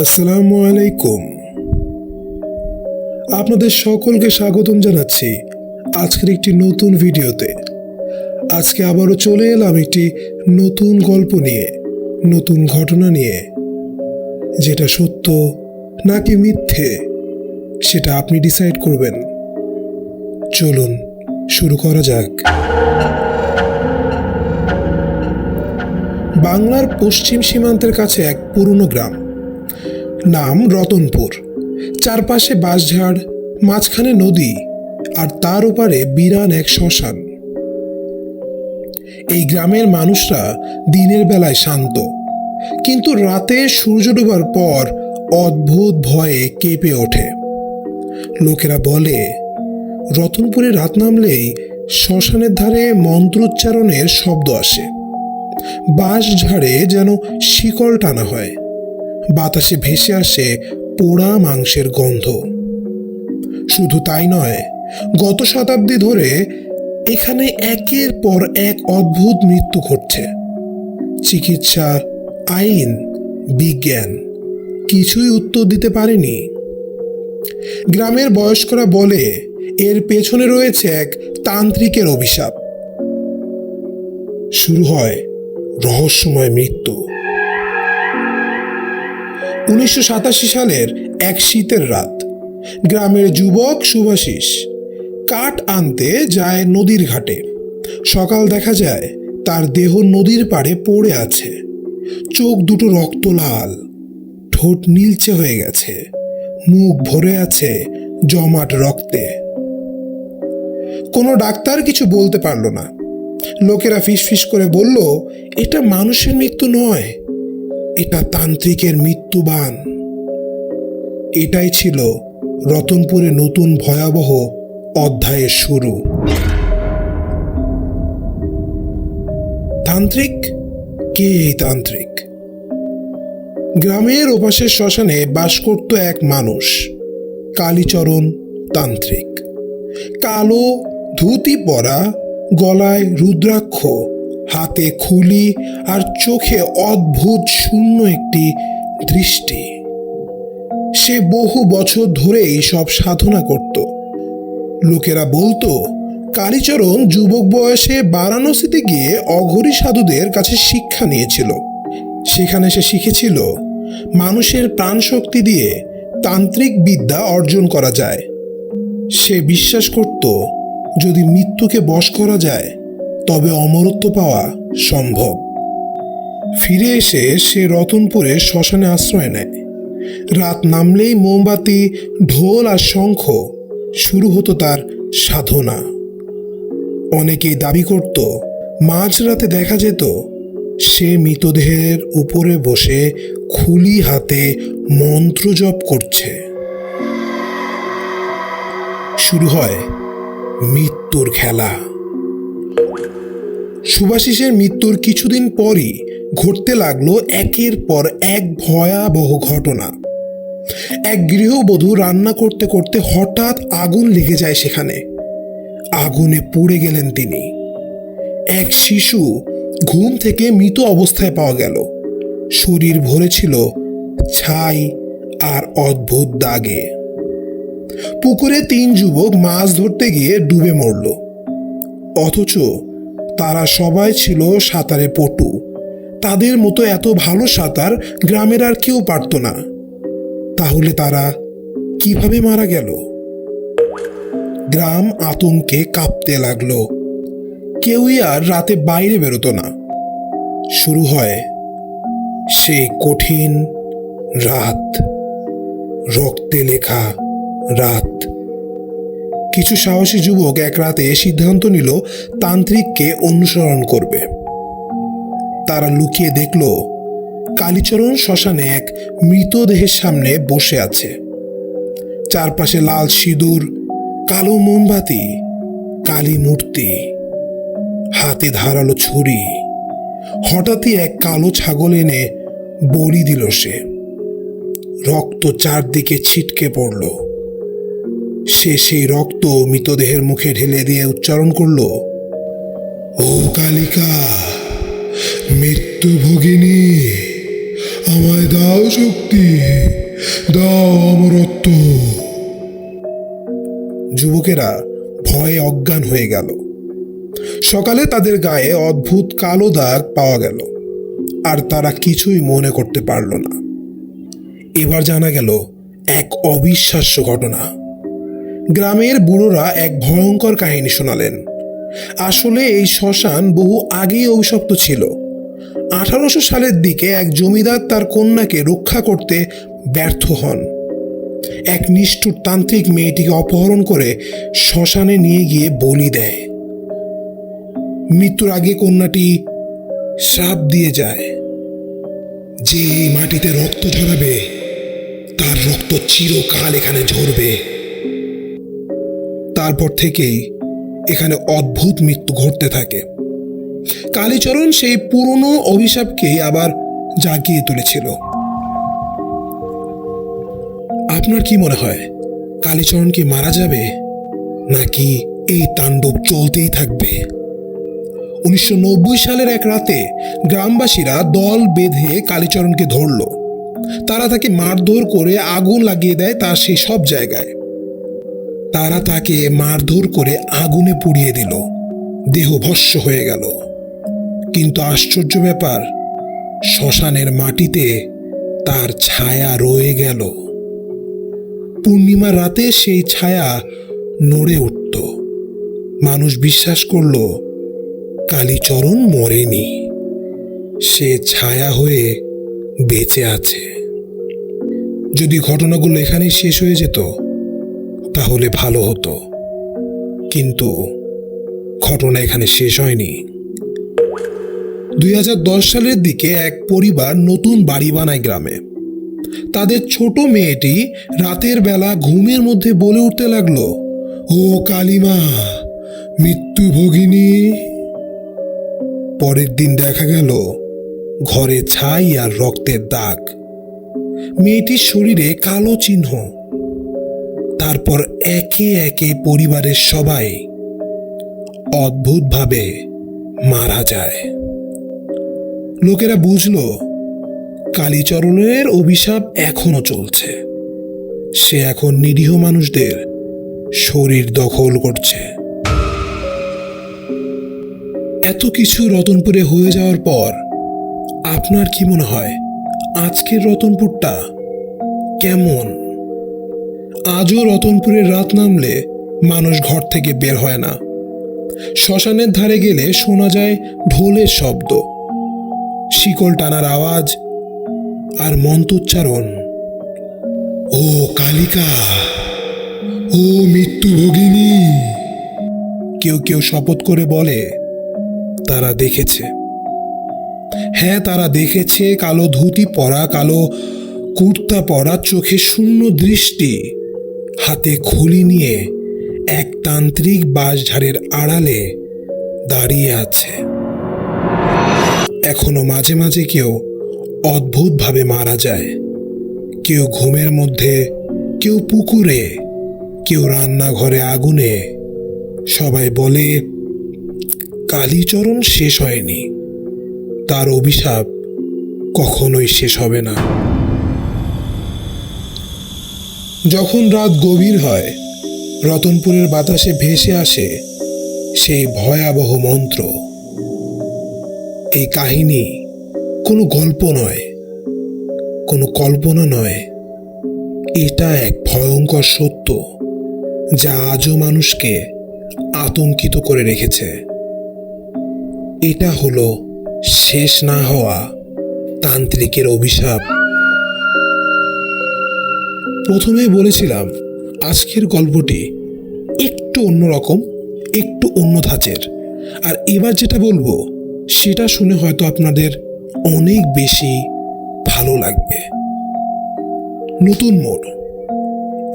আসসালামু আলাইকুম। আপনাদের সকলকে স্বাগতম জানাচ্ছি আজকের একটি নতুন ভিডিওতে। আজকে আবারও চলে এলাম একটি নতুন গল্প নিয়ে, নতুন ঘটনা নিয়ে। যেটা সত্য নাকি মিথ্যে, সেটা আপনি ডিসাইড করবেন। চলুন শুরু করা যাক। বাংলার পশ্চিম সীমান্তের কাছে এক পুরনো গ্রাম। নাম রতনপুর। চারপাশে বাঁশঝাড়, মাঝখানে নদী আর তার ওপারে বিরান এক শ্মশান। এই গ্রামের মানুষরা দিনের বেলায় শান্ত। কিন্তু রাতে সূর্য ডোবার পর অদ্ভুত ভয়ে কেঁপে ওঠে। লোকেরা বলে, রতনপুরে রাত নামলেই শ্মশানের ধারে মন্ত্রোচ্চারণের শব্দ আসে। বাঁশ ঝাড়ে যেন শিকল টানা হয়। বাতাসে ভেসে আসে পোড়া মাংসের গন্ধ। শুধু তাই নয়, গত শতাব্দী ধরে এখানে একের পর এক অদ্ভুত মৃত্যু ঘটছে। চিকিৎসা, আইন, বিজ্ঞান, কিছুই উত্তর দিতে পারেনি। গ্রামের বয়স্করা বলে, এর পেছনে রয়েছে এক তান্ত্রিকের অভিশাপ। শুরু হয় রহস্যময় মৃত্যু। উনিশশো সাতাশি সালের এক শীতের রাত। গ্রামের যুবক শুভাশিস কাঠ আনতে যায় নদীর ঘাটে। সকাল দেখা যায় তার দেহ নদীর পাড়ে পড়ে আছে। চোখ দুটো রক্ত লাল, ঠোঁট নীলচে হয়ে গেছে, মুখ ভরে আছে জমাট রক্তে। কোনো ডাক্তার কিছু বলতে পারল না। লোকেরা ফিসফিস করে বলল, এটা মানুষের মৃত্যু নয় এটা তান্ত্রিকের মৃত্যুবান এটাই ছিল রতনপুরে নতুন ভয়াবহ অধ্যায়ের শুরু। তান্ত্রিক? কে এই তান্ত্রিক? গ্রামের ওপাশের শ্মশানে বাস করত এক মানুষ, কালীচরণ তান্ত্রিক। কালো ধুতি পরা, গলায় রুদ্রাক্ষ হাতে খুলি আর চোখে অদ্ভুত শূন্য একটি দৃষ্টি। সে বহু বছর ধরেই সব সাধনা করত। লোকেরা বলতো, কালীচরণ যুবক বয়সে বারাণসীতে গিয়ে অঘরী সাধুদের কাছে শিক্ষা নিয়েছিল। সেখানে সে শিখেছিল, মানুষের প্রাণশক্তি দিয়ে তান্ত্রিক বিদ্যা অর্জন করা যায়। সে বিশ্বাস করত, যদি মৃত্যুকে বশ করা যায় তবে অমরত্ব পাওয়া সম্ভব। ফিরে এসে সে রতনপুরে শ্মশানে আশ্রয় নেয়। রাত নামলেই মোমবাতি, ঢোল আর শঙ্খ শুরু হতো তার সাধনা। অনেকেই দাবি করত, মাঝরাতে দেখা যেত, সে মৃতদেহের উপরে বসে খুলি হাতে মন্ত্র জপ করছে। শুরু হয় মৃত্যুর খেলা। সুভাষিসের মৃত্যুর কিছুদিন পরই ঘটতে লাগল একের পর এক ভয়াবহ ঘটনা। এক গৃহবধূ রান্না করতে করতে হঠাৎ আগুন লেগে যায় সেখানে। আগুনে পুড়ে গেলেন তিনি। এক শিশু ঘুম থেকে মৃত অবস্থায় পাওয়া গেল। শরীর ভরে ছিল ছাই আর অদ্ভুত দাগে। পুকুরে তিন যুবক মাছ ধরতে গিয়ে ডুবে মরল। অথচ তারা সবাই ছিল সাঁতারে পটু। তাদের মতো এত ভালো সাঁতার গ্রামের আর কেউ পারত না। তাহলে তারা কীভাবে মারা গেল? গ্রাম আতঙ্কে কাঁপতে লাগল। কেউই আর রাতে বাইরে বেরোতো না। শুরু হয় সেই কঠিন রাত। রক্তে লেখা রাত। কিছু সাহসী যুবক এক রাতে সিদ্ধান্ত নিল তান্ত্রিককে অনুসরণ করবে। তারা লুকিয়ে দেখল, কালীচরণ শ্মশানে এক মৃতদেহের সামনে বসে আছে। চারপাশে লাল সিঁদুর, কালো মোমবাতি, কালী মূর্তি, হাতে ধারালো ছুরি। হঠাৎই এক কালো ছাগল এনে বলি দিল সে। রক্ত চারদিকে ছিটকে পড়ল। সে সেই রক্ত মৃতদেহের মুখে ঢেলে দিয়ে উচ্চারণ করল ও কালিকা মৃত্যু ভগিনী আমায় দাও শক্তি, দাও অমরত্ব। যুবকেরা ভয়ে অজ্ঞান হয়ে গেল। সকালে তাদের গায়ে অদ্ভুত কালো দাগ পাওয়া গেল, আর তারা কিছুই মনে করতে পারল না। এবার জানা গেল, এক অবিশ্বাস্য ঘটনা। গ্রামের বুড়োরা এক ভয়ঙ্কর কাহিনী শোনালেন। আসলে এই শ্মশান বহু আগেই অভিশপ্ত ছিল। আঠারোশো সালের দিকে এক জমিদার তার কন্যাকে রক্ষা করতে ব্যর্থ হন। এক নিষ্ঠুর তান্ত্রিক মেয়েটিকে অপহরণ করে শ্মশানে নিয়ে গিয়ে বলি দেয়। মৃত্যুর আগে কন্যাটি শ্রাপ দিয়ে যায়। যে এই মাটিতে রক্ত ঝরাবে, তার রক্ত চিরকাল এখানে ঝরবে। তারপর থেকেই এখানে অদ্ভুত মৃত্যু ঘটতে থাকে। কালীচরণ সেই পুরনো অভিশাপকেই আবার জাগিয়ে তুলেছিল। আপনার কি মনে হয়, কালীচরণ কি মারা যাবে, নাকি এই তাণ্ডব চলতেই থাকবে? উনিশশো নব্বই সালের এক রাতে গ্রামবাসীরা দল বেঁধে কালীচরণকে ধরল। তারা তাকে মারধর করে আগুন লাগিয়ে দেয় তার সেই সব জায়গায়। তারা তাকে মারধর করে আগুনে পুড়িয়ে দিল। দেহ ভস্য হয়ে গেল। কিন্তু আশ্চর্য ব্যাপার, শ্মশানের মাটিতে তার ছায়া রয়ে গেল। পূর্ণিমার রাতে সেই ছায়া নড়ে উঠত। মানুষ বিশ্বাস করল, কালীচরণ মরেনি। সে ছায়া হয়ে বেঁচে আছে। যদি ঘটনাগুলো এখানেই শেষ হয়ে যেত তাহলে ভালো হতো। কিন্তু ঘটনা এখানে শেষ হয়নি। দুই হাজার দশ সালের দিকে এক পরিবার নতুন বাড়ি বানায় গ্রামে। তাদের ছোট মেয়েটি রাতের বেলা ঘুমের মধ্যে বলে উঠতে লাগল, ও কালিমা, মৃত্যু ভগিনী। পরের দিন দেখা গেল, ঘরে ছাই আর রক্তের দাগ। মেয়েটির শরীরে কালো চিহ্ন। তারপর একে একে পরিবারের সবাই অদ্ভুতভাবে মারা যায়। লোকেরা বুঝল, কালীচরণের অভিশাপ এখনও চলছে। সে এখন নিরীহ মানুষদের শরীর দখল করছে। এত কিছু রতনপুরে হয়ে যাওয়ার পর আপনার কি মনে হয় আজকের রতনপুরটা কেমন? আজও রতনপুরের রাত নামলে মানুষ ঘর থেকে বের হয় না। শ্মশানের ধারে গেলে শোনা যায় ঢোলের শব্দ। শিকল টানার আওয়াজ আর মন্ত্রোচ্চারণ। ও কালিকা, ও মৃত্যু ভগিনী। কেউ কেউ শপথ করে বলে, তারা দেখেছে। হ্যাঁ তারা দেখেছে কালো ধুতি পরা, কালো কুর্তা পরা, চোখে শূন্য দৃষ্টি। হাতে খুলি নিয়ে এক তান্ত্রিক বাঁশঝাড়ের আড়ালে দাঁড়িয়ে আছে। এখনও মাঝে মাঝে কেউ অদ্ভুতভাবে মারা যায়। কেউ ঘুমের মধ্যে, কেউ পুকুরে, কেউ রান্নাঘরে আগুনে। সবাই বলে, কালীচরণ শেষ হয়নি। তার অভিশাপ কখনোই শেষ হবে না। যখন রাত গভীর হয়, রতনপুরের বাতাসে ভেসে আসে সেই ভয়াবহ মন্ত্র। এই কাহিনী কোনো গল্প নয়, কোনো কল্পনা নয়। এটা এক ভয়ঙ্কর সত্য যা আজও মানুষকে আতঙ্কিত করে রেখেছে। এটা হলো শেষ না হওয়া তান্ত্রিকের অভিশাপ। প্রথমেই বলেছিলাম, আজকের গল্পটি একটু অন্যরকম, একটু অন্য ধাঁচের। আর এবার যেটা বলব, সেটা শুনে হয়তো আপনাদের অনেক বেশি ভালো লাগবে। নতুন মোড়।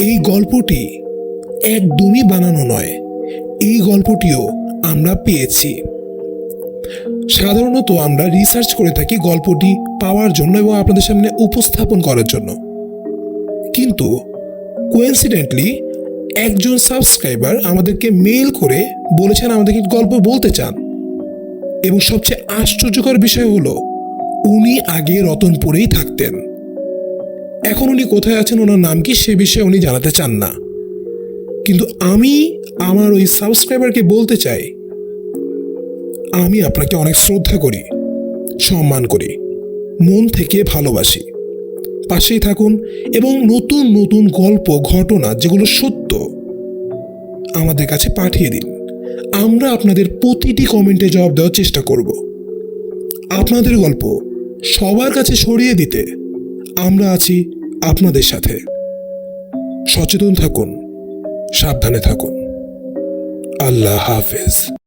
এই গল্পটি একদমই বানানো নয়, এই গল্পটিও আমরা পেয়েছি। সাধারণত আমরা রিসার্চ করে থাকি গল্পটি পাওয়ার জন্য এবং আপনাদের সামনে উপস্থাপন করার জন্য। কিন্তু কোয়েন্সিডেন্টলি একজন সাবস্ক্রাইবার আমাদেরকে মেল করে বলেছেন আমাদেরকে গল্প বলতে চান। এবং সবচেয়ে আশ্চর্যকর বিষয় হলো, উনি আগে রতনপুরেই থাকতেন। এখন উনি কোথায় আছেন, ওনার নাম কি, সে বিষয়ে উনি জানাতে চান না। কিন্তু আমি আমার ওই সাবস্ক্রাইবারকে বলতে চাই, আমি আপনাকে অনেক শ্রদ্ধা করি, সম্মান করি, মন থেকে ভালোবাসি। পাশেই থাকুন এবং নতুন নতুন গল্প, ঘটনা যেগুলো সত্য আমাদের কাছে পাঠিয়ে দিন। আমরা আপনাদের প্রতিটি কমেন্টে জবাব দেওয়ার চেষ্টা করব। আপনাদের গল্প সবার কাছে ছড়িয়ে দিতে আমরা আছি আপনাদের সাথে। সচেতন থাকুন, সাবধানে থাকুন। আল্লাহ হাফেজ।